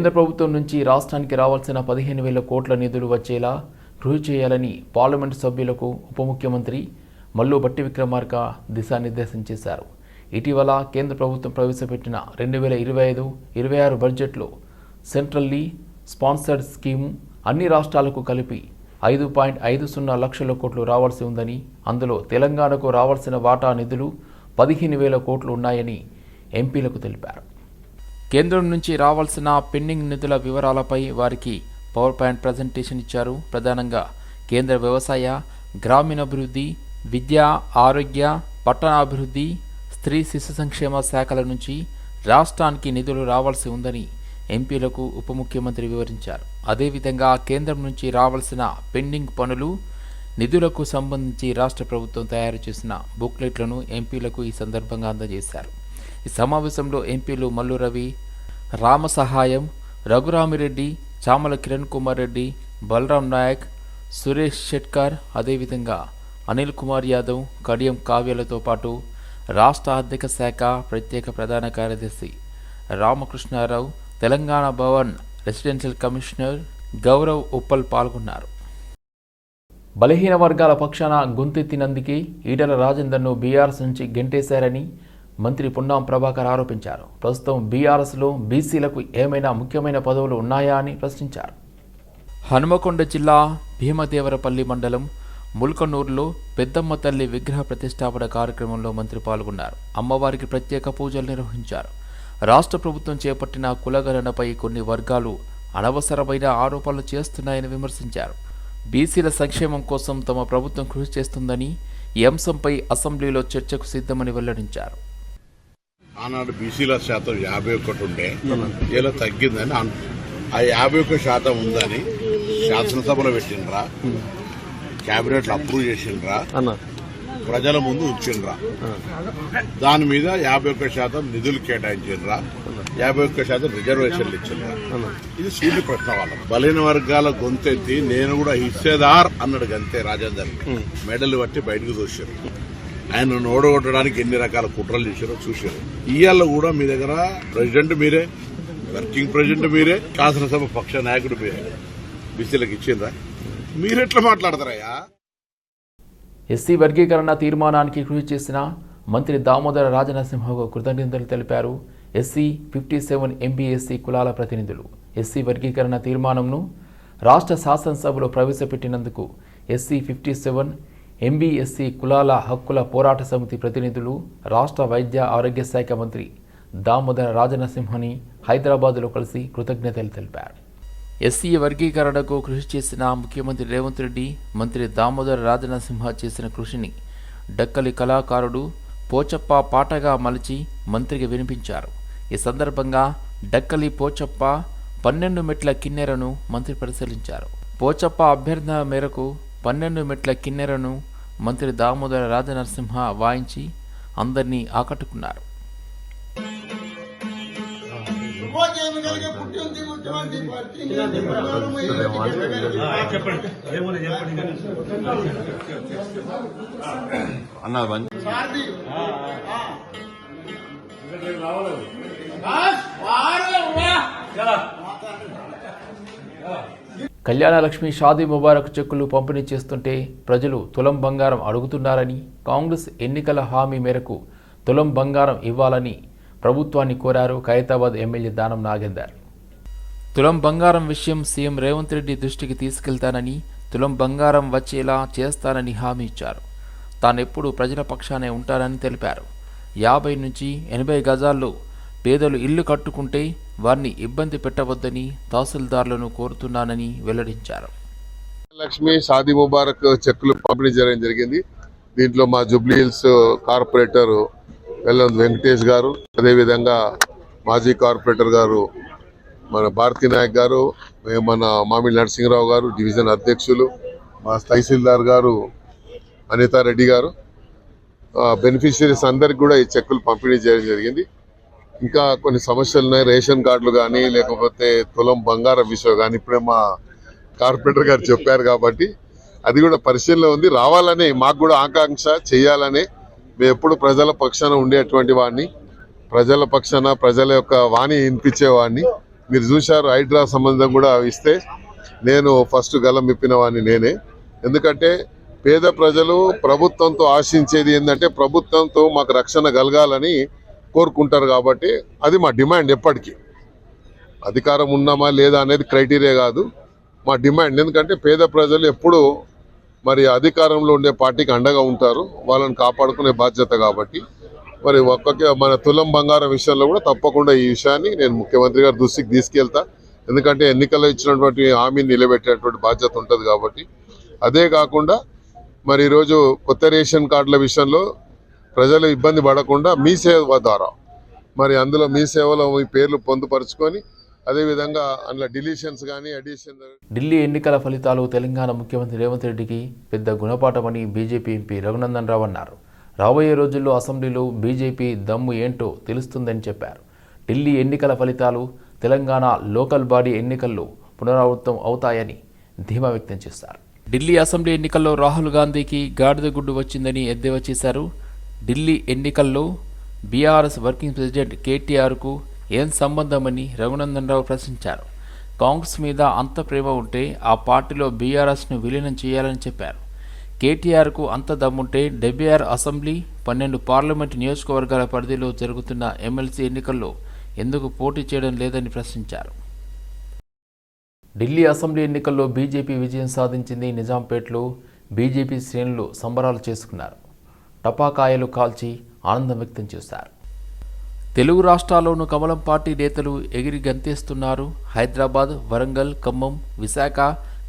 కేంద్ర ప్రభుత్వం నుంచి రాష్ట్రానికి రావాల్సిన పదిహేను వేల కోట్ల నిధులు వచ్చేలా కృషి చేయాలని పార్లమెంటు సభ్యులకు ఉప ముఖ్యమంత్రి మల్లు బట్టి విక్రమార్క దిశానిర్దేశం చేశారు. ఇటీవల కేంద్ర ప్రభుత్వం ప్రవేశపెట్టిన రెండు వేల ఇరవై ఐదు ఇరవై ఆరు బడ్జెట్లో సెంట్రల్లీ స్పాన్సర్డ్ స్కీమ్ అన్ని రాష్ట్రాలకు కలిపి ఐదు పాయింట్ ఐదు సున్నా లక్షల కోట్లు రావాల్సి ఉందని అందులో తెలంగాణకు రావాల్సిన వాటా నిధులు పదిహేను వేల కోట్లు ఉన్నాయని ఎంపీలకు తెలిపారు. కేంద్రం నుంచి రావాల్సిన పెండింగ్ నిధుల వివరాలపై వారికి పవర్ పాయింట్ ప్రజెంటేషన్ ఇచ్చారు. ప్రధానంగా కేంద్ర వ్యవసాయ గ్రామీణాభివృద్ధి విద్య ఆరోగ్య పట్టణాభివృద్ధి స్త్రీ శిశు సంక్షేమ శాఖల నుంచి రాష్ట్రానికి నిధులు రావాల్సి ఉందని ఎంపీలకు ఉప ముఖ్యమంత్రి వివరించారు. అదేవిధంగా కేంద్రం నుంచి రావాల్సిన పెండింగ్ పనులు నిధులకు సంబంధించి రాష్ట్ర ప్రభుత్వం తయారు చేసిన బుక్లెట్లను ఎంపీలకు ఈ సందర్భంగా అందజేశారు. ఈ సమావేశంలో ఎంపీలు మల్లు రవి రామ సహాయం రఘురామిరెడ్డి చామల కిరణ్ కుమార్ రెడ్డి బలరాం నాయక్ సురేష్ షెట్కార్ అదేవిధంగా అనిల్ కుమార్ యాదవ్ కడియం కావ్యాలతో పాటు రాష్ట్ర ఆర్థిక శాఖ ప్రత్యేక ప్రధాన కార్యదర్శి రామకృష్ణారావు తెలంగాణ భవన్ రెసిడెన్షియల్ కమిషనర్ గౌరవ్ ఉప్పల్ పాల్గొన్నారు. బలహీన వర్గాల పక్షాన గొంతెత్తినందుకే ఈటల రాజేందర్ను బీఆర్ఎస్ నుంచి గెంటేశారని మంత్రి పున్నాం ప్రభాకర్ ఆరోపించారు. ప్రస్తుతం బీఆర్ఎస్లో బీసీలకు ఏమైనా ముఖ్యమైన పదవులు ఉన్నాయా అని ప్రశ్నించారు. హనుమకొండ జిల్లా భీమదేవరపల్లి మండలం ముల్కనూరులో పెద్దమ్మ తల్లి విగ్రహ ప్రతిష్టాపన కార్యక్రమంలో మంత్రి పాల్గొన్నారు. అమ్మవారికి ప్రత్యేక పూజలు నిర్వహించారు. రాష్ట్ర ప్రభుత్వం చేపట్టిన కులగణనపై కొన్ని వర్గాలు అనవసరమైన ఆరోపణలు చేస్తున్నాయని విమర్శించారు. బీసీల సంక్షేమం కోసం తమ ప్రభుత్వం కృషి చేస్తుందని ఈ అంశంపై అసెంబ్లీలో చర్చకు సిద్ధమని వెల్లడించారు. ఆనాడు బీసీల శాతం యాభై ఒకటి ఉండే ఇలా తగ్గిందని ఆ యాభై ఒక్క శాతం ఉందని శాసనసభలో పెట్టినరా కేబినెట్లో అప్రూవ్ చేసిండ్రా ప్రజల ముందు ఉంచిండ్రా. దాని మీద యాభై ఒక్క శాతం నిధులు కేటాయించిండ్రా యాభై ఒక్క శాతం రిజర్వేషన్లు ఇచ్చిండ్రా. ఇది సూటి ప్రశ్న వాళ్ళ బలహీన వర్గాల గొంతెత్తి నేను కూడా హిస్సేదార్ అన్నాడు గంతే రాజేందర్ మెడల్ బట్టి బయటకు చూశారు ఆయన ఓడగొట్టడానికి ఎన్ని రకాల కుట్రలు చేశారో చూశారు. ఇవాళ కూడా మీ దగ్గర ప్రెసిడెంట్ మీరే వర్కింగ్ ప్రెసిడెంట్ మీరే శాసనసభ పక్ష నాయకుడు మీరే. బీసీలకు ఇచ్చిందా మీరెట్లా మాట్లాడతారయ్యా? ఎస్సీ వర్గీకరణ తీర్మానానికి కృషి చేసిన మంత్రి దామోదర రాజనరసింహకు కృతజ్ఞతలు తెలిపారు ఎస్సీ ఫిఫ్టీ సెవెన్ ఎంబీఎస్సీ కులాల ప్రతినిధులు. ఎస్సీ వర్గీకరణ తీర్మానంను రాష్ట్ర శాసనసభలో ప్రవేశపెట్టినందుకు ఎస్సీ ఫిఫ్టీ సెవెన్ ఎంబీఎస్సీ కులాల హక్కుల పోరాట సమితి ప్రతినిధులు రాష్ట్ర వైద్య ఆరోగ్య శాఖ మంత్రి దామోదర రాజనసింహని హైదరాబాద్లో కలిసి కృతజ్ఞతలు తెలిపారు. ఎస్సీ వర్గీకరణకు కృషి చేసిన ముఖ్యమంత్రి రేవంత్ రెడ్డి మంత్రి దామోదర రాజనసింహ చేసిన కృషిని డక్కలి కళాకారుడు పోచప్ప పాటగా మలిచి మంత్రికి వినిపించారు. ఈ సందర్భంగా డక్కలి పోచప్ప పన్నెండు మెట్ల కిన్నెరను మంత్రి పరిశీలించారు. పోచప్ప అభ్యర్థన మేరకు పన్నెండు మెట్ల కిన్నెరను మంత్రి దామోదర రాజనరసింహ వాయించి అందరినీ ఆకట్టుకున్నారు. రావాలి కళ్యాణలక్ష్మి షాదీ ముబారక్ చెక్కులు పంపిణీ చేస్తుంటే ప్రజలు తులం బంగారం అడుగుతున్నారని కాంగ్రెస్ ఎన్నికల హామీ మేరకు తులం బంగారం ఇవ్వాలని ప్రభుత్వాన్ని కోరారు ఖైరతాబాద్ ఎమ్మెల్యే దానం నాగేందర్. తులం బంగారం విషయం సీఎం రేవంత్ రెడ్డి దృష్టికి తీసుకెళ్తానని తులం బంగారం వచ్చేలా చేస్తానని హామీ ఇచ్చారు. తానెప్పుడు ప్రజల పక్షానే ఉంటానని తెలిపారు. యాభై నుంచి ఎనభై గజాల్లో పేదలు ఇల్లు కట్టుకుంటే వారిని ఇబ్బంది పెట్టవద్దని తహసీల్దార్లను కోరుతున్నానని వెల్లడించారు. లక్ష్మి సాది ముబారక్ చెక్కులు పంపిణీ చేయడం జరిగింది. దీంట్లో మా జుబ్లీహిల్స్ కార్పొరేటర్ వెల్లం వెంకటేష్ గారు అదేవిధంగా మాజీ కార్పొరేటర్ గారు మన భారతీ నాయక్ గారు మేము మన మామిడి నరసింహరావు గారు డివిజన్ అధ్యక్షులు మా తహసీల్దార్ గారు అనితారెడ్డి గారు. బెనిఫిషరీస్ అందరికి కూడా ఈ చెక్కులు పంపిణీ చేయడం జరిగింది. ఇంకా కొన్ని సమస్యలు ఉన్నాయి. రేషన్ కార్డులు కానీ లేకపోతే తులం బంగారం విషయం కానీ ఇప్పుడే మా కార్పొరేటర్ గారు చెప్పారు కాబట్టి అది కూడా పరిశీలన ఉంది. రావాలని మాకు కూడా ఆకాంక్ష చేయాలని మేము ఎప్పుడు ప్రజల పక్షాన ఉండేటువంటి వాడిని. ప్రజల పక్షాన ప్రజల యొక్క వాణి వినిపించేవాడిని మీరు చూశారు హైడ్రా సంబంధం కూడా ఇస్తే నేను ఫస్ట్ గలం ఇప్పిన వాడిని నేనే. ఎందుకంటే పేద ప్రజలు ప్రభుత్వంతో ఆశించేది ఏంటంటే ప్రభుత్వంతో మాకు రక్షణ కలగాలని కోరుకుంటారు కాబట్టి అది మా డిమాండ్ ఎప్పటికీ. అధికారం ఉన్నామా లేదా అనేది క్రైటీరియా కాదు మా డిమాండ్. ఎందుకంటే పేద ప్రజలు ఎప్పుడూ మరి అధికారంలో ఉండే పార్టీకి అండగా ఉంటారు వాళ్ళని కాపాడుకునే బాధ్యత కాబట్టి. మరి ఒక్కొక్క మన తులం బంగారం విషయంలో కూడా తప్పకుండా ఈ విషయాన్ని నేను ముఖ్యమంత్రి గారి దృష్టికి తీసుకెళ్తా. ఎందుకంటే ఎన్నికల్లో ఇచ్చినటువంటి హామీని నిలబెట్టేటువంటి బాధ్యత ఉంటుంది కాబట్టి. అదే కాకుండా మరి ఈరోజు కొత్త రేషన్ కార్డుల విషయంలో ప్రజలు ఇబ్బంది పడకుండా మీ సేవ ద్వారా మరి అందులో మీ సేవలో మీ పేర్లు పొందుపరుచుకొని అదేవిధంగా అందులో డిలీషన్స్ కానీ అడిషన్ ఢిల్లీ ఎన్నికల ఫలితాలు తెలంగాణ ముఖ్యమంత్రి రేవంత్ రెడ్డికి పెద్ద గుణపాఠమని బీజేపీ ఎంపీ రఘునందన్ రావు అన్నారు. రాబోయే రోజుల్లో అసెంబ్లీలో బీజేపీ దమ్ము ఏంటో తెలుస్తుందని చెప్పారు. ఢిల్లీ ఎన్నికల ఫలితాలు తెలంగాణ లోకల్ బాడీ ఎన్నికల్లో పునరావృతం అవుతాయని ధీమా వ్యక్తం చేశారు. ఢిల్లీ అసెంబ్లీ ఎన్నికల్లో రాహుల్ గాంధీకి గాడిద గుడ్డు వచ్చిందని ఎద్దేవా చేశారు. ఢిల్లీ ఎన్నికల్లో బీఆర్ఎస్ వర్కింగ్ ప్రెసిడెంట్ కేటీఆర్కు ఏం సంబంధమని రఘునందన్ రావు ప్రశ్నించారు. కాంగ్రెస్ మీద అంత ప్రేమ ఉంటే ఆ పార్టీలో బీఆర్ఎస్ను విలీనం చేయాలని చెప్పారు. కేటీఆర్కు అంత దమ్ముంటే డెబ్బై ఆరు అసెంబ్లీ పన్నెండు పార్లమెంటు నియోజకవర్గాల పరిధిలో జరుగుతున్న ఎమ్మెల్సీ ఎన్నికల్లో ఎందుకు పోటీ చేయడం లేదని ప్రశ్నించారు. ఢిల్లీ అసెంబ్లీ ఎన్నికల్లో బీజేపీ విజయం సాధించింది నిజాంపేటలో బీజేపీ శ్రేణులు సంబరాలు చేసుకున్నారు. టపాకాయలు కాల్చి ఆనందం వ్యక్తం చేశారు. తెలుగు రాష్ట్రాల్లోనూ కమలం పార్టీ నేతలు ఎగిరి గంతేస్తున్నారు. హైదరాబాద్ వరంగల్ ఖమ్మం విశాఖ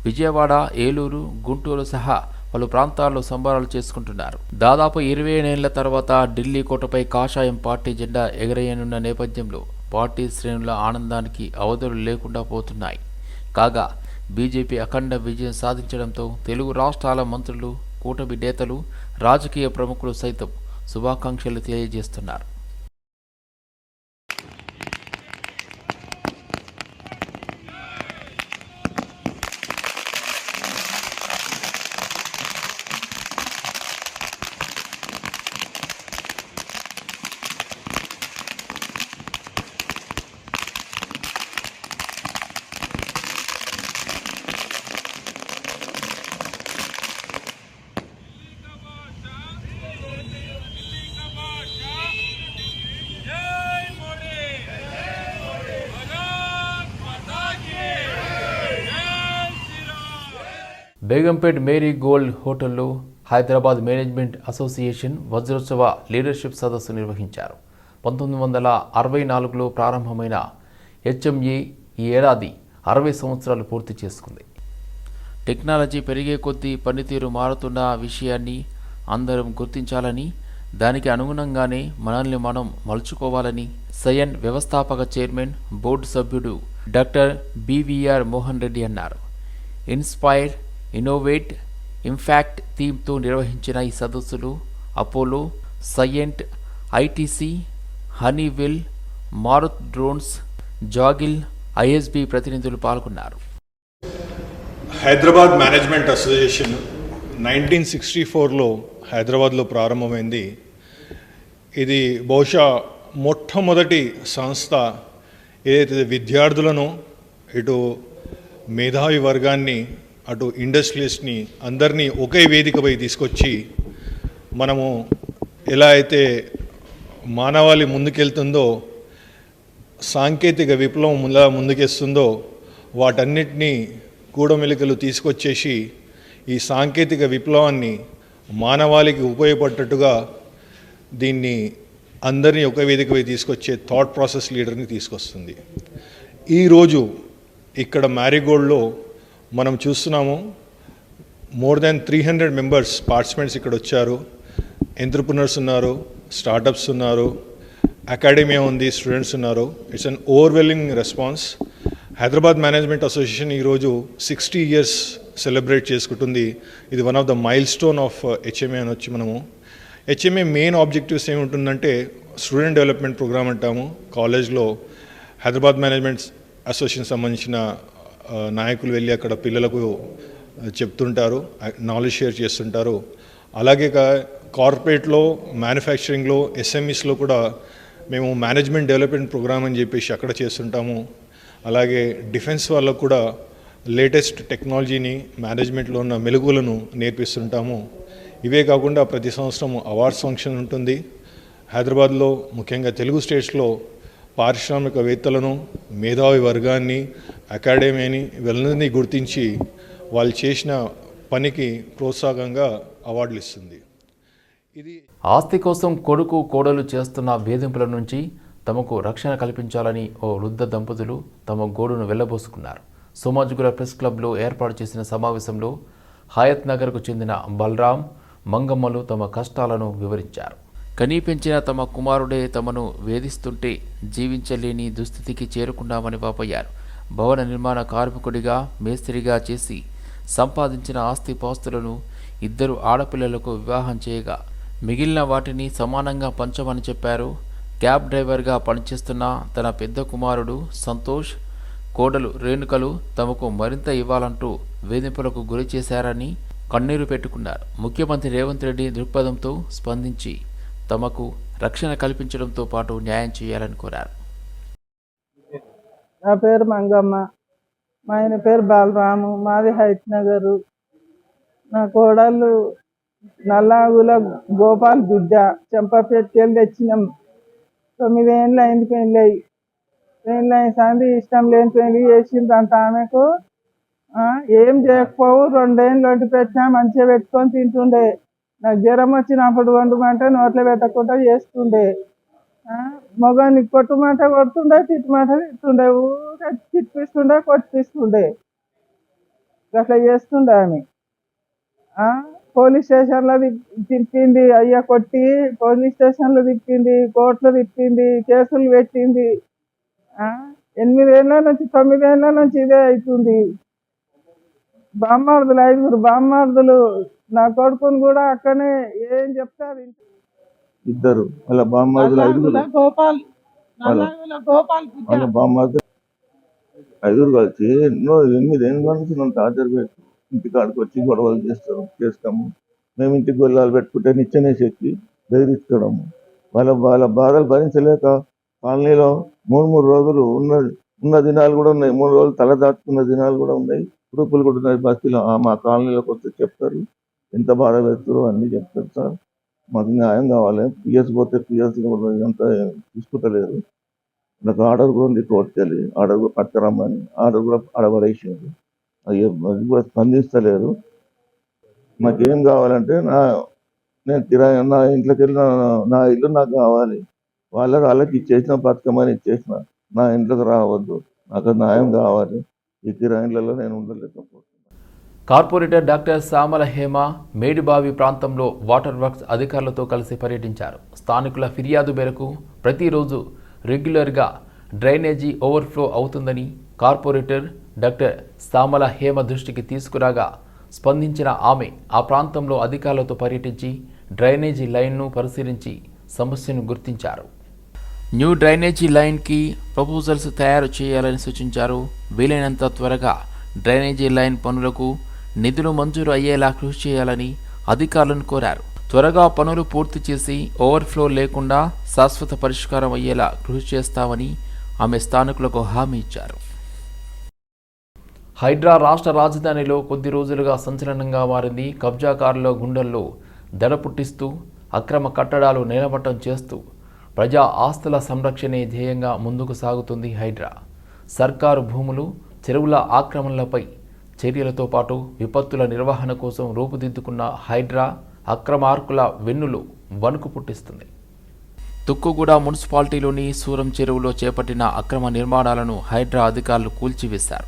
విజయవాడ ఏలూరు గుంటూరు సహా పలు ప్రాంతాల్లో సంబరాలు చేసుకుంటున్నారు. దాదాపు ఇరవై ఏళ్ళ తర్వాత ఢిల్లీ కోటపై కాషాయం పార్టీ జెండా ఎగరేయనున్న నేపథ్యంలో పార్టీ శ్రేణుల ఆనందానికి అవధులు లేకుండా పోతున్నాయి. కాగా బీజేపీ అఖండ విజయం సాధించడంతో తెలుగు రాష్ట్రాల మంత్రులు కూటమి నేతలు రాజకీయ ప్రముఖులు సైతం శుభాకాంక్షలు తెలియజేస్తున్నారు. బేగంపేట్ మేరీ గోల్డ్ హోటల్లో హైదరాబాద్ మేనేజ్మెంట్ అసోసియేషన్ వజ్రోత్సవ లీడర్షిప్ సదస్సు నిర్వహించారు. పంతొమ్మిది వందల అరవై నాలుగులో ప్రారంభమైన హెచ్ఎంఏ ఈ ఏడాది అరవై సంవత్సరాలు పూర్తి చేసుకుంది. టెక్నాలజీ పెరిగే కొద్దీ పనితీరు మారుతున్న విషయాన్ని అందరం గుర్తించాలని దానికి అనుగుణంగానే మనల్ని మనం మలుచుకోవాలని సయన్ వ్యవస్థాపక చైర్మన్ బోర్డు సభ్యుడు డాక్టర్ బీవీఆర్ మోహన్ రెడ్డి అన్నారు. ఇన్స్పైర్ ఇన్నోవేట్ ఇంఫాక్ట్ థీమ్తో నిర్వహించిన ఈ సదస్సులు Apollo Cyient ITC Honeywell Marut drones Zaggle ISB ప్రతినిధులు పాల్గొన్నారు. Hyderabad management association nineteen sixty ఫోర్లో హైదరాబాద్లో ప్రారంభమైంది. ఇది బహుశా మొట్టమొదటి సంస్థ ఏదైతే విద్యార్థులను ఇటు మేధావి వర్గాన్ని అటు ఇండస్ట్రియలిస్ట్ని అందరినీ ఒకే వేదికపై తీసుకొచ్చి మనము ఎలా అయితే మానవాళి ముందుకెళ్తుందో సాంకేతిక విప్లవం ముందులా ముందుకేస్తుందో వాటన్నిటినీ కూడమెలికలు తీసుకొచ్చేసి ఈ సాంకేతిక విప్లవాన్ని మానవాళికి ఉపయోగపడ్డట్టుగా దీన్ని అందరినీ ఒక వేదికపై తీసుకొచ్చే థాట్ ప్రాసెస్ లీడర్ని తీసుకొస్తుంది. ఈరోజు ఇక్కడ మ్యారీగోల్డ్లో మనం చూస్తున్నాము more than three hundred members participants ఇక్కడ వచ్చారు. ఎంటర్ప్రినర్స్ ఉన్నారు స్టార్టప్స్ ఉన్నారు అకాడమియా ఉంది స్టూడెంట్స్ ఉన్నారు. It's an overwhelming response Hyderabad management association ఈరోజు సిక్స్టీ ఇయర్స్ సెలబ్రేట్ చేసుకుంటుంది. ఇది one of the milestone of HMA అని వచ్చి మనము. హెచ్ఎంఏ మెయిన్ ఆబ్జెక్టివ్స్ ఏముంటుందంటే స్టూడెంట్ డెవలప్మెంట్ ప్రోగ్రామ్ అంటాము. కాలేజ్లో హైదరాబాద్ మేనేజ్మెంట్ అసోసియేషన్ సంబంధించిన నాయకులు వెళ్ళి అక్కడ పిల్లలకు చెప్తుంటారు నాలెడ్జ్ షేర్ చేస్తుంటారు. అలాగే కా- కార్పొరేట్లో మ్యానుఫ్యాక్చరింగ్లో ఎస్ఎంఈస్లో కూడా మేము మేనేజ్మెంట్ డెవలప్మెంట్ ప్రోగ్రామ్ అని చెప్పేసి అక్కడ చేస్తుంటాము. అలాగే డిఫెన్స్ వాళ్ళకు కూడా లేటెస్ట్ టెక్నాలజీని మేనేజ్మెంట్లో ఉన్న మెలుగులను నేర్పిస్తుంటాము. ఇవే కాకుండా ప్రతి సంవత్సరం అవార్డ్స్ ఫంక్షన్ ఉంటుంది. హైదరాబాద్లో ముఖ్యంగా తెలుగు స్టేట్స్లో పారిశ్రామికవేత్తలను మేధావి వర్గాన్ని అకాడమీని వీళ్ళని గుర్తించి వాళ్ళు చేసిన పనికి ప్రోత్సాహంగా అవార్డులు ఇస్తుంది. ఇది ఆస్తి కోసం కొడుకు కోడలు చేస్తున్న వేధింపుల నుంచి తమకు రక్షణ కల్పించాలని ఓ వృద్ధ దంపతులు తమ గోడును వెళ్ళబోసుకున్నారు. సోమాజిగుల ప్రెస్ క్లబ్లో ఏర్పాటు చేసిన సమావేశంలో హయత్ నగర్కు చెందిన బలరాం మంగమ్మలు తమ కష్టాలను వివరించారు. కనీపెంచిన తమ కుమారుడే తమను వేధిస్తుంటే జీవించలేని దుస్థితికి చేరుకున్నామని వాపోయారు. భవన నిర్మాణ కార్మికుడిగా మేస్త్రిగా చేసి సంపాదించిన ఆస్తి పాస్తులను ఇద్దరు ఆడపిల్లలకు వివాహం చేయగా మిగిలిన వాటిని సమానంగా పంచమని చెప్పారు. క్యాబ్ డ్రైవర్గా పనిచేస్తున్న తన పెద్ద కుమారుడు సంతోష్ కోడలు రేణుకలు తమకు మరింత ఇవ్వాలంటూ వేధింపులకు గురి చేశారని కన్నీరు పెట్టుకున్నారు. ముఖ్యమంత్రి రేవంత్ రెడ్డి దృక్పథంతో స్పందించి తమకు రక్షణ కల్పించడంతో పాటు న్యాయం చేయాలని కోరారు. నా పేరు మంగమ్మ. మా ఆయన పేరు బాలరాము. మాది హైత్ నగరు. నా కోడళ్ళు నల్లాగుల గోపాల్ బిడ్డ. చెంపపెట్టుకెళ్ళి తెచ్చినాం. తొమ్మిదేళ్ళు అయింది పెళ్ళి పెళ్ళి అయిన సంది ఇష్టం లేని పెళ్ళి చేసింది అంత ఆమెకు. ఏం చేయకపోవు. రెండేళ్ళు వంటి పెట్టినా మంచిగా పెట్టుకొని తింటుండే. నాకు జ్వరం వచ్చినప్పుడు వండుమంటే నోట్లో పెట్టకుండా చేస్తుండే. మగానికి మగాన్ని కొట్టుమాట కొడుతుండే తిట్టుమాట తిట్టుండే ఊరే తిప్పిస్తుండే కొట్టిస్తుండే అట్లా చేస్తుండే ఆమె. పోలీస్ స్టేషన్లో తిప్పింది అయ్యా కొట్టి పోలీస్ స్టేషన్లో తిప్పింది కోర్టులో తిప్పింది కేసులు పెట్టింది. ఎనిమిదేళ్ళ నుంచి తొమ్మిదేళ్ళ నుంచి ఇదే అవుతుంది. బామ్మార్దులు ఐదుగురు బామ్మార్దులు నా కొడుకుని కూడా అక్కనే ఏం చెప్తారు ఇద్దరు వాళ్ళ బామ్మర్దులు ఐదుగురు. గోపాల్ గోపాల్ బామ్మర్దులు ఐదుగురు కలిసి ఎన్నో ఎనిమిది ఏళ్ళ నుంచి నన్ను టార్చర్ పెట్టి. ఇంటికాడికి వచ్చి గొడవలు చేస్తారు చేస్తాము. మేము ఇంటికి గొల్లాలు పెట్టుకుంటే నిచ్చెనే చెక్కి బెదిరించడము వాళ్ళ వాళ్ళ బాధలు భరించలేక కాలనీలో మూడు మూడు రోజులు ఉన్న ఉన్న దినాలు కూడా ఉన్నాయి. మూడు రోజులు తల దాచుకున్న దినాలు కూడా ఉన్నాయి. గ్రూపులు కూడా ఉన్నాయి బస్తీలో మా కాలనీలోకి వస్తే చెప్తారు. ఎంత బాధ పెడతారో అన్నీ చెప్తారు సార్. మాకు న్యాయం కావాలి. పిఎస్ పోతే పిఎస్ ఎంత తీసుకుంటలేరు నాకు ఆర్డర్ కూడా ఉంది కోర్టుకెళ్ళి. ఆర్డర్ కూడా పట్టుకురమ్మని. ఆర్డర్ కూడా అడబడేసారు అది కూడా స్పందిస్తలేరు నాకేం కావాలంటే నా నేను తిరా నా ఇంట్లోకి వెళ్ళిన నా ఇల్లు నాకు కావాలి. వాళ్ళకి వాళ్ళకి ఇచ్చేసిన బతుకమని ఇచ్చేసిన. నా ఇంట్లోకి రావద్దు. నాకు న్యాయం కావాలి. ఈ కిరాయిన్లలో నేను ఉండలేకపోతున్నాను. కార్పొరేటర్ డాక్టర్ సామల హేమ మేడిబావి ప్రాంతంలో వాటర్ వర్క్స్ అధికారులతో కలిసి పర్యటించారు. స్థానికుల ఫిర్యాదు మేరకు ప్రతిరోజు రెగ్యులర్గా డ్రైనేజీ ఓవర్ఫ్లో అవుతుందని కార్పొరేటర్ డాక్టర్ సామల హేమ దృష్టికి తీసుకురాగా స్పందించిన ఆమె ఆ ప్రాంతంలో అధికారులతో పర్యటించి డ్రైనేజీ లైన్ను పరిశీలించి సమస్యను గుర్తించారు. న్యూ డ్రైనేజీ లైన్కి ప్రపోజల్స్ తయారు చేయాలని సూచించారు. వీలైనంత త్వరగా డ్రైనేజీ లైన్ పనులకు నిధులు మంజూరు అయ్యేలా కృషి చేయాలని అధికారులను కోరారు. త్వరగా పనులు పూర్తి చేసి ఓవర్ఫ్లో లేకుండా శాశ్వత పరిష్కారం అయ్యేలా కృషి చేస్తామని ఆమె స్థానికులకు హామీ ఇచ్చారు. హైడ్రా రాష్ట్ర రాజధానిలో కొద్ది రోజులుగా సంచలనంగా మారింది. కబ్జాకారుల గుండెల్లో దడ పుట్టిస్తూ అక్రమ కట్టడాలు నేలమట్టం చేస్తూ ప్రజా ఆస్తుల సంరక్షణే ధ్యేయంగా ముందుకు సాగుతుంది హైడ్రా. సర్కారు భూములు చెరువుల ఆక్రమణలపై చర్యలతో పాటు విపత్తుల నిర్వహణ కోసం రూపుదిద్దుకున్న హైడ్రా అక్రమార్కుల వెన్నులు వణుకు పుట్టిస్తుంది. తుక్కుగూడ మున్సిపాలిటీలోని సూరం చెరువులో చేపట్టిన అక్రమ నిర్మాణాలను హైడ్రా అధికారులు కూల్చివేశారు.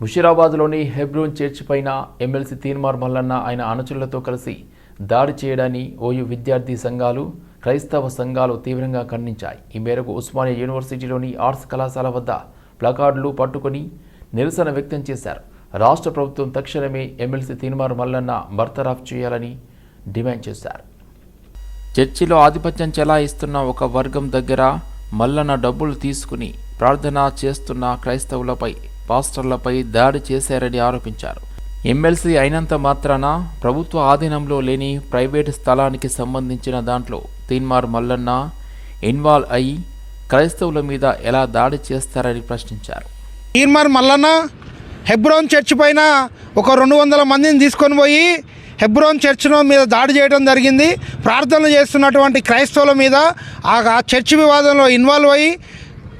ముషీరాబాద్లోని హెబ్రూన్ చర్చ్ పైన ఎమ్మెల్సీ తీన్మార్ మల్లన్న ఆయన అనుచరులతో కలిసి దాడి చేయడాన్ని ఓయూ విద్యార్థి సంఘాలు క్రైస్తవ సంఘాలు తీవ్రంగా ఖండించాయి. ఈ మేరకు ఉస్మానియా యూనివర్సిటీలోని ఆర్ట్స్ కళాశాల వద్ద ప్లకార్డులు పట్టుకొని నిరసన వ్యక్తం చేశారు. రాష్ట్ర ప్రభుత్వం తక్షణమే ఎమ్మెల్సీ తీన్మార్ మల్లన్న బర్తరాఫ్ చేయాలని డిమాండ్ చేశారు. చర్చిలో ఆధిపత్యం చెలాయిస్తున్న ఒక వర్గం దగ్గర మల్లన్న డబ్బులు తీసుకుని ప్రార్థన చేస్తున్న క్రైస్తవులపై పాస్టర్లపై దాడి చేశారని ఆరోపించారు. ఎమ్మెల్సీ అయినంత మాత్రాన ప్రభుత్వ ఆధీనంలో లేని ప్రైవేటు స్థలానికి సంబంధించిన దాంట్లో తీన్మార్ మల్లన్న ఇన్వాల్వ్ అయి క్రైస్తవుల మీద ఎలా దాడి చేస్తారని ప్రశ్నించారు. తీన్మార్ మల్లన్న హెబ్రోన్ చర్చ్ పైన ఒక రెండు వందల మందిని తీసుకొని పోయి హెబ్రోన్ చర్చ్ను మీద దాడి చేయడం జరిగింది. ప్రార్థనలు చేస్తున్నటువంటి క్రైస్తవుల మీద ఆ చర్చ్ వివాదంలో ఇన్వాల్వ్ అయ్యి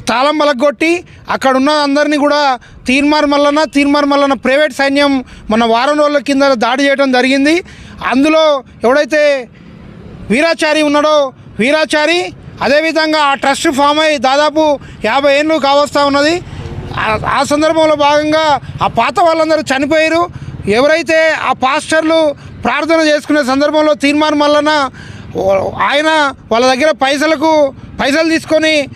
తాళం బలగొట్టి అక్కడ ఉన్న అందరినీ కూడా తీర్మార్ మల్లన్న తీర్మార్ మల్లన ప్రైవేట్ సైన్యం మన వారం రోజుల కింద దాడి చేయడం జరిగింది. అందులో ఎవడైతే వీరాచారి ఉన్నాడో వీరాచారి అదేవిధంగా ఆ ట్రస్ట్ ఫామ్ అయి దాదాపు యాభై ఏళ్ళు కావస్తూ ఉన్నది. ఆ- ఆ సందర్భంలో భాగంగా ఆ పాత వాళ్ళందరూ చనిపోయారు. ఎవరైతే ఆ పాస్టర్లు ప్రార్థన చేసుకునే సందర్భంలో తీర్మానం వలన ఆయన వాళ్ళ దగ్గర పైసలకు పైసలు తీసుకొని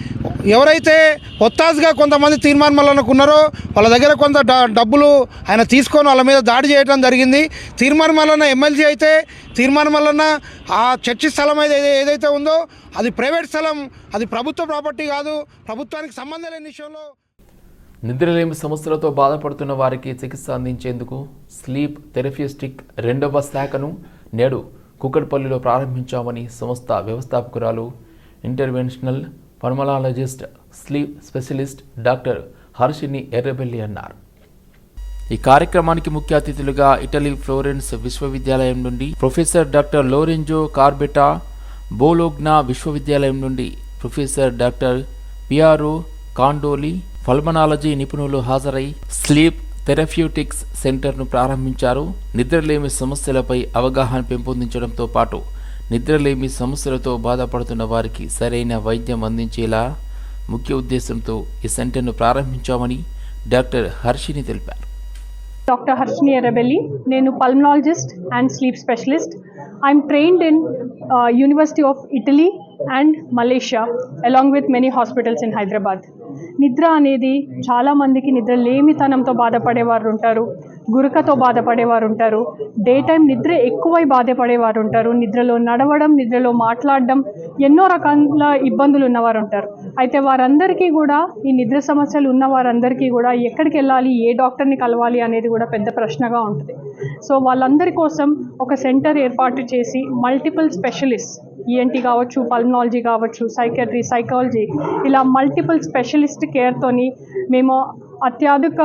ఎవరైతే ఒత్తాజ్గా కొంతమంది తీర్మానం వలనకు ఉన్నారో వాళ్ళ దగ్గర కొంత డబ్బులు ఆయన తీసుకొని వాళ్ళ మీద దాడి చేయడం జరిగింది. తీర్మానం వలన ఎమ్మెల్సీ అయితే తీర్మానం వలన ఆ చర్చి స్థలం ఏదైతే ఏదైతే ఉందో అది ప్రైవేట్ స్థలం అది ప్రభుత్వ ప్రాపర్టీ కాదు ప్రభుత్వానికి సంబంధం లేని విషయంలో నిద్రలేమి సమస్యలతో బాధపడుతున్న వారికి చికిత్స అందించేందుకు స్లీప్ థెరపిస్టిక్ రెండవ శాఖను నేడు కుక్కడ్పల్లిలో ప్రారంభించామని సంస్థ వ్యవస్థాపకురాలు interventional pulmonologist sleep specialist doctor Harshini Errabelli అన్నారు. ఈ కార్యక్రమానికి ముఖ్య అతిథులుగా ఇటలీ ఫ్లోరెన్స్ విశ్వవిద్యాలయం నుండి professor doctor Lorenzo Corbetta Bologna విశ్వవిద్యాలయం నుండి professor doctor Piero Candoli pulmonology నిపుణులు హాజరై స్లీప్ థెరప్యూటిక్స్ సెంటర్ను ప్రారంభించారు. నిద్రలేమి సమస్యలపై అవగాహన పెంపొందించడంతో పాటు నిద్రలేమి సమస్యలతో బాధపడుతున్న వారికి సరైన వైద్యం అందించేలా ముఖ్య ఉద్దేశంతో ఈ సెంటర్ను ప్రారంభించామని డాక్టర్ హర్షిని తెలిపారు. డాక్టర్ హర్షిని Arabelli, నేను pulmonologist and sleep specialist. I'm trained in university of Italy and Malaysia along with many hospitals in Hyderabad నిద్ర అనేది చాలామందికి నిద్ర లేమితనంతో బాధపడేవారు ఉంటారు గురకతో బాధపడేవారు ఉంటారు డే టైం నిద్ర ఎక్కువై బాధపడేవారు ఉంటారు నిద్రలో నడవడం నిద్రలో మాట్లాడడం ఎన్నో రకాల ఇబ్బందులు ఉన్నవారు ఉంటారు. అయితే వారందరికీ కూడా ఈ నిద్ర సమస్యలు ఉన్న వారందరికీ కూడా ఎక్కడికి వెళ్ళాలి ఏ డాక్టర్ని కలవాలి అనేది కూడా పెద్ద ప్రశ్నగా ఉంటుంది. సో వాళ్ళందరి కోసం ఒక సెంటర్ ఏర్పాటు చేసి మల్టిపుల్ స్పెషలిస్ట్ ఈఎన్టీ కావచ్చు పల్మనాలజీ కావచ్చు సైకెట్రీ సైకాలజీ ఇలా మల్టిపుల్ స్పెషలిస్ట్ కేర్తోని మేము అత్యాధుక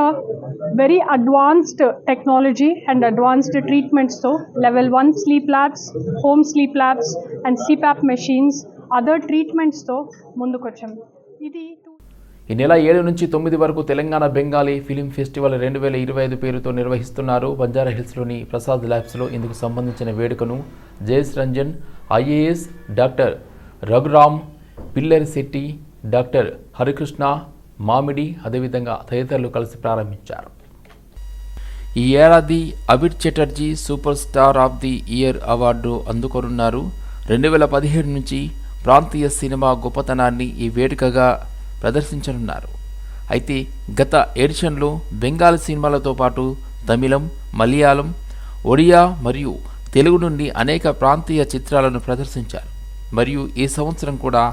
very advanced technology and advanced ట్రీట్మెంట్స్తో level one sleep labs home sleep labs and CPAP machines other ట్రీట్మెంట్స్తో ముందుకొచ్చాము ఇది ఈ నెల ఏడు నుంచి తొమ్మిది వరకు తెలంగాణ బెంగాలీ ఫిలిం ఫెస్టివల్ రెండు వేల ఇరవై ఐదు పేరుతో నిర్వహిస్తున్నారు. బంజారా హిల్స్లోని ప్రసాద్ ల్యాబ్స్లో ఇందుకు సంబంధించిన వేడుకను Jayesh Ranjan IAS doctor Raghuram Pillarisetti doctor Harikrishna Mamidi అదేవిధంగా తదితరులు కలిసి ప్రారంభించారు. ఈ ఏడాది Abid Chatterjee super star of the year award అందుకోనున్నారు. రెండు వేల పదిహేడు నుంచి ప్రాంతీయ సినిమా గొప్పతనాన్ని ఈ వేడుకగా ప్రదర్శించనున్నారు. అయితే గత ఎడిషన్లో బెంగాల్ సినిమాలతో పాటు తమిళం మలయాళం ఒడియా మరియు తెలుగు నుండి అనేక ప్రాంతీయ చిత్రాలను ప్రదర్శించారు. మరియు ఈ సంవత్సరం కూడా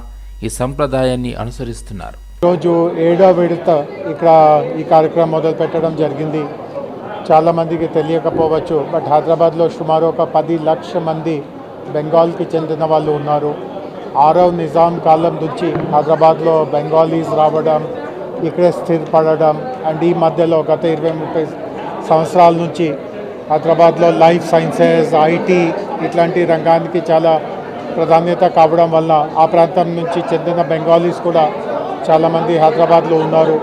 ఈ సంప్రదాయాన్ని అనుసరిస్తున్నారు. ఈరోజు ఏడో విడత ఇక్కడ ఈ కార్యక్రమం మొదలు పెట్టడం జరిగింది. చాలామందికి తెలియకపోవచ్చు బట్ హైదరాబాద్లో సుమారు ఒక పది లక్ష మంది బెంగాల్కి చెందిన వాళ్ళు ఉన్నారు. ఆరవ నిజాం కాలం నుంచి హైదరాబాద్లో బెంగాలీస్ రావడం ఇక్కడే స్థిరపడడం అండ్ ఈ మధ్యలో గత ఇరవై ముప్పై సంవత్సరాల నుంచి హైదరాబాద్లో లైఫ్ సైన్సెస్ ఐటీ ఇట్లాంటి రంగానికి చాలా ప్రాధాన్యత కావడం వల్ల ఆ ప్రాంతం నుంచి చెందిన బెంగాలీస్ కూడా చాలామంది హైదరాబాద్లో ఉన్నారు.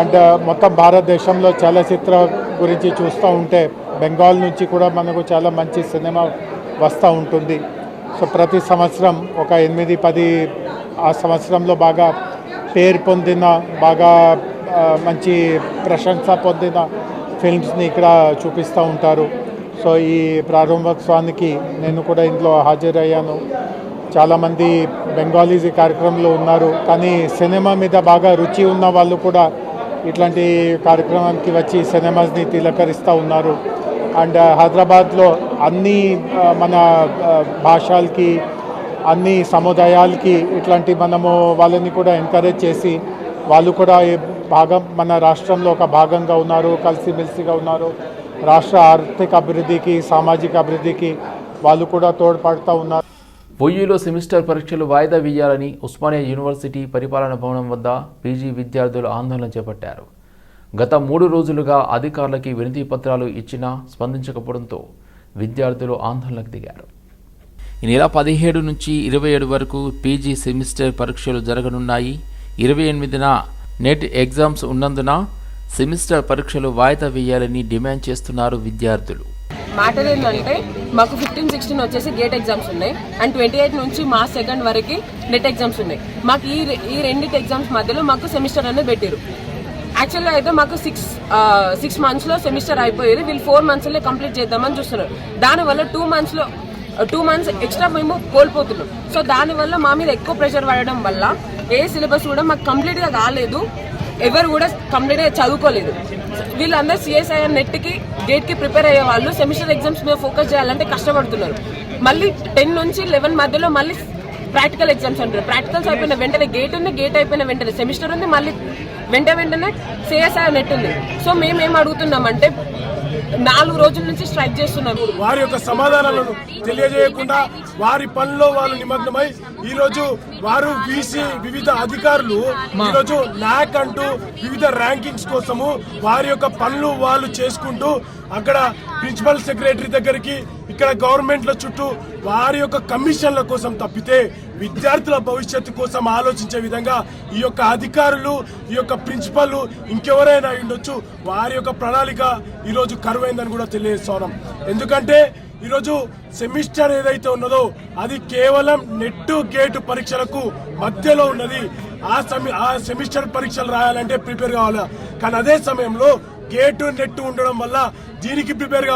అండ్ uh, మొత్తం భారతదేశంలో చలచిత్ర గురించి చూస్తూ ఉంటే బెంగాల్ నుంచి కూడా మనకు చాలా మంచి సినిమా వస్తూ ఉంటుంది. సో ప్రతి సంవత్సరం ఒక ఎనిమిది పది ఆ సంవత్సరంలో బాగా పేరు పొందిన బాగా మంచి ప్రశంస పొందిన ఫిల్మ్స్ని ఇక్కడ చూపిస్తూ ఉంటారు. సో ఈ ప్రారంభోత్సవానికి నేను కూడా ఇందులో హాజరయ్యాను. చాలామంది బెంగాలీస్ ఈ కార్యక్రమంలో ఉన్నారు. కానీ సినిమా మీద బాగా రుచి ఉన్న వాళ్ళు కూడా ఇట్లాంటి కార్యక్రమానికి వచ్చి సినిమాస్ని తిలకరిస్తూ ఉన్నారు. అండ్ హైదరాబాద్లో అన్ని మన భాషలకి అన్ని సముదాయాలకి ఇట్లాంటి మనము వాళ్ళని కూడా ఎంకరేజ్ చేసి వాళ్ళు కూడా భాగం మన రాష్ట్రంలో ఒక భాగంగా ఉన్నారు కలిసిమెలిసిగా ఉన్నారు. రాష్ట్ర ఆర్థిక అభివృద్ధికి సామాజిక అభివృద్ధికి వాళ్ళు కూడా తోడ్పడుతూ ఉన్నారు. పొయ్యిలో సెమిస్టర్ పరీక్షలు వాయిదా వేయాలని ఉస్మానియా యూనివర్సిటీ పరిపాలన భవనం వద్ద పీజీ విద్యార్థులు ఆందోళన చేపట్టారు. గత మూడు రోజులుగా అధికారులకి వినతి పత్రాలు ఇచ్చినా స్పందించకపోవడంతో విద్యార్థులు ఆందోళనకు దిగారు. ఈ నెల పదిహేడు నుంచి ఇరవై ఏడు వరకు పీజీ సెమిస్టర్ పరీక్షలు జరగనున్నాయి. ఇరవై ఎనిమిదిన నెట్ ఎగ్జామ్స్ ఉన్నందున సెమిస్టర్ పరీక్షలు వాయిదా వేయాలని డిమాండ్ చేస్తున్నారు విద్యార్థులు. మ్యాటర్ ఏంటంటే మాకు ఫిఫ్టీన్ సిక్స్టీన్ వచ్చేసి గేట్ ఎగ్జామ్స్ ఉన్నాయి. అండ్ ట్వంటీ ఎయిట్ నుంచి మా సెకండ్ వరకు నెట్ ఎగ్జామ్స్ ఉన్నాయి. మాకు ఈ ఈ రెండింటి ఎగ్జామ్స్ మధ్యలో మాకు సెమిస్టర్ అనేది పెట్టారు. యాక్చువల్గా అయితే మాకు సిక్స్ సిక్స్ మంత్స్లో సెమిస్టర్ అయిపోయేది. వీళ్ళు ఫోర్ మంత్స్లో కంప్లీట్ చేద్దామని చూస్తున్నారు. దానివల్ల టూ మంత్స్లో టూ మంత్స్ ఎక్స్ట్రా మేము కోల్పోతున్నాం. సో దానివల్ల మా మీద ఎక్కువ ప్రెషర్ పడడం వల్ల ఏ సిలబస్ కూడా మాకు కంప్లీట్గా కాలేదు ఎవరు కూడా కంప్లీట్గా చదువుకోలేదు. వీళ్ళందరూ సిఎస్ఐఆర్ నెట్కి గేట్కి ప్రిపేర్ అయ్యే వాళ్ళు సెమిస్టర్ ఎగ్జామ్స్ మీద ఫోకస్ చేయాలంటే కష్టపడుతున్నారు. మళ్ళీ టెన్ నుంచి లెవెన్ మధ్యలో మళ్ళీ ప్రాక్టికల్ ఎగ్జామ్స్ అంటారు. ప్రాక్టికల్స్ అయిపోయిన వెంటనే గేట్ ఉంది గేట్ అయిపోయిన వెంటనే. సెమిస్టర్ ఉంది మళ్ళీ వెంట వెంటనే సిఎస్ఐఆర్ నెట్ ఉంది. సో మేము ఏం అడుగుతున్నామంటే నాలుగు రోజుల నుంచి స్ట్రైక్ చేస్తున్నాము వారి యొక్క సమాధానాలను తెలియజేయకుండా వారి పనిలో వాళ్ళు నిమగ్నమై ఈ రోజు వారు వీసీ వివిధ అధికారులు ఈ రోజు నాక్ అంటూ వివిధ ర్యాంకింగ్స్ కోసము వారి యొక్క పనులు వాళ్ళు చేసుకుంటూ అక్కడ ప్రిన్సిపల్ సెక్రటరీ దగ్గరికి ఇక్కడ గవర్నమెంట్ల చుట్టూ వారి యొక్క కమిషన్ల కోసం తప్పితే విద్యార్థుల భవిష్యత్తు కోసం ఆలోచించే విధంగా ఈ యొక్క అధికారులు ఈ యొక్క ప్రిన్సిపల్ ఇంకెవరైనా ఉండొచ్చు. వారి యొక్క ప్రణాళిక ఈరోజు కరువైందని కూడా తెలియజేస్తున్నాం. ఎందుకంటే ఈరోజు సెమిస్టర్ ఏదైతే ఉన్నదో అది కేవలం నెట్ గేట్ పరీక్షలకు మధ్యలో ఉన్నది. ఆ సమి ఆ సెమిస్టర్ పరీక్షలు రాయాలంటే ప్రిపేర్ కావాలి. కానీ అదే సమయంలో గేటు నెట్ ఉండడం వల్ల దీనికి ప్రిపేర్